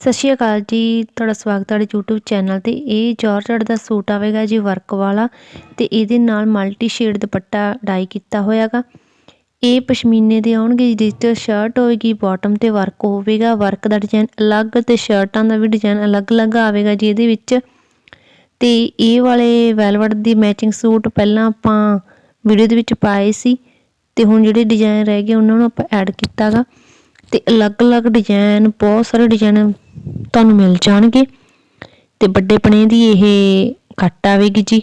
ਸਤਿ ਸ਼੍ਰੀ ਅਕਾਲ ਜੀ, ਤੁਹਾਡਾ ਸਵਾਗਤ ਹੈ ਤੁਹਾਡੇ YouTube ਚੈਨਲ ਤੇ। ਇਹ ਜਾਰਜਟ ਦਾ ਸੂਟ ਆਵੇਗਾ ਜੀ ਵਰਕ ਵਾਲਾ ਤੇ ਇਹਦੇ ਨਾਲ ਮਲਟੀ ਸ਼ੇਡ ਦੁਪੱਟਾ ਡਾਈ ਕੀਤਾ ਹੋਇਆਗਾ। ਇਹ ਪਸ਼ਮੀਨੇ ਦੇ ਆਉਣਗੇ ਡਿਜੀਟਲ ਸ਼ਰਟ ਹੋਏਗੀ ਬਾਟਮ ਤੇ ਵਰਕ ਹੋਵੇਗਾ। ਵਰਕ ਦਾ ਡਿਜ਼ਾਈਨ ਅਲੱਗ ਤੇ ਸ਼ਰਟਾਂ ਦਾ ਵੀ ਡਿਜ਼ਾਈਨ ਅਲੱਗ-ਅਲੱਗ ਆਵੇਗਾ ਜੀ ਇਹਦੇ ਵਿੱਚ। ਤੇ ਇਹ ਵਾਲੇ ਵੈਲਵਟ ਦੀ ਮੈਚਿੰਗ ਸੂਟ ਪਹਿਲਾਂ ਆਪਾਂ ਵੀਡੀਓ ਦੇ ਵਿੱਚ ਪਾਏ ਸੀ ਤੇ ਹੁਣ ਜਿਹੜੇ ਡਿਜ਼ਾਈਨ ਰਹਿ ਗਏ, ਉਹਨਾਂ ਨੂੰ ਆਪਾਂ ਐਡ ਕੀਤਾਗਾ। ਤੇ ਅਲੱਗ-ਅਲੱਗ ਡਿਜ਼ਾਈਨ ਬਹੁਤ ਸਾਰੇ ਡਿਜ਼ਾਈਨ ਤੁਹਾਨੂੰ ਮਿਲ ਜਾਣਗੇ ਤੇ ਵੱਡੇ ਪਣੇ ਦੀ ਇਹ ਕੱਟ ਆਵੇਗੀ ਜੀ।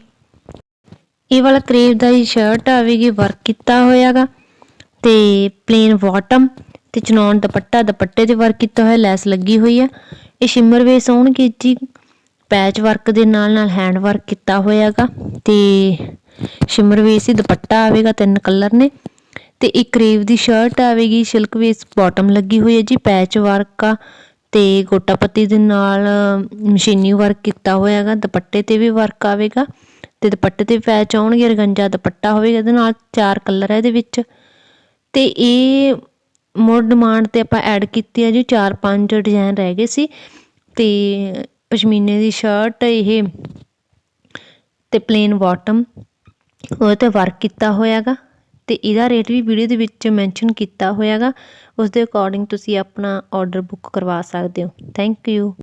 ਇਹ ਵਾਲਾ ਕਰੇਵ ਦਾ ਹੀ ਸ਼ਰਟ ਆਵੇਗੀ ਵਰਕ ਕੀਤਾ ਹੋਇਆਗਾ ਤੇ ਪਲੇਨ ਬਾਟਮ ਤੇ ਚਨੌਨ ਦੁਪੱਟਾ, ਦੁਪੱਟੇ ਤੇ ਵਰਕ ਕੀਤਾ ਹੋਇਆ, ਲੈਸ ਲੱਗੀ ਹੋਈ ਆ। ਇਹ ਸ਼ਿਮਰ ਵੇਸ ਆਉਣਗੇ ਜੀ ਪੈਚ ਵਰਕ ਦੇ ਨਾਲ ਨਾਲ ਹੈਂਡ ਵਰਕ ਕੀਤਾ ਹੋਇਆਗਾ ਤੇ ਸ਼ਿਮਰ ਵੇਸ ਹੀ ਦੁਪੱਟਾ ਆਵੇਗਾ ਤਿੰਨ ਕਲਰ ਨੇ। ਤੇ ਇੱਕ ਕਰੇਵ ਦੀ ਸ਼ਰਟ ਆਵੇਗੀ, ਸਿਲਕ ਵੇਸ ਬਾਟਮ ਲੱਗੀ ਹੋਈ ਹੈ ਜੀ ਪੈਚ ਵਰਕ ਆ ਤੇ ਗੋਟਾ ਪੱਤੀ ਦੇ ਨਾਲ ਮਸ਼ੀਨੀ ਵਰਕ ਕੀਤਾ ਹੋਇਆ ਹੈਗਾ, ਦੁਪੱਟੇ ਤੇ ਵੀ ਵਰਕ ਆਵੇਗਾ ਤੇ ਦੁਪੱਟੇ ਤੇ ਪੈਚ ਆਉਣਗੇ ਰਗੰਜਾ ਦੁਪੱਟਾ ਹੋਵੇਗਾ, ਇਹਦੇ ਨਾਲ ਚਾਰ ਕਲਰ ਹੈ ਇਹਦੇ ਵਿੱਚ ਤੇ ਇਹ ਮੋਰ ਡਿਮਾਂਡ ਤੇ ਆਪਾਂ ਐਡ ਕੀਤੀ ਹੈ ਜੀ, ਚਾਰ ਪੰਜ ਡਿਜ਼ਾਈਨ ਰਹਿ ਗਏ ਸੀ ਤੇ ਪਸ਼ਮੀਨੇ ਦੀ ਸ਼ਰਟ ਇਹ ਤੇ ਪਲੇਨ ਬਾਟਮ ਉਹ ਤੇ ਵਰਕ ਕੀਤਾ ਹੋਇਆਗਾ ਤੇ ਇਹਦਾ ਰੇਟ ਵੀ ਵੀਡੀਓ ਦੇ ਵਿੱਚ ਮੈਂਸ਼ਨ ਕੀਤਾ ਹੋਇਆਗਾ। ਉਸ ਦੇ ਅਕੋਰਡਿੰਗ ਤੁਸੀਂ ਆਪਣਾ ਆਰਡਰ ਬੁੱਕ ਕਰਵਾ ਸਕਦੇ ਹੋ। Thank you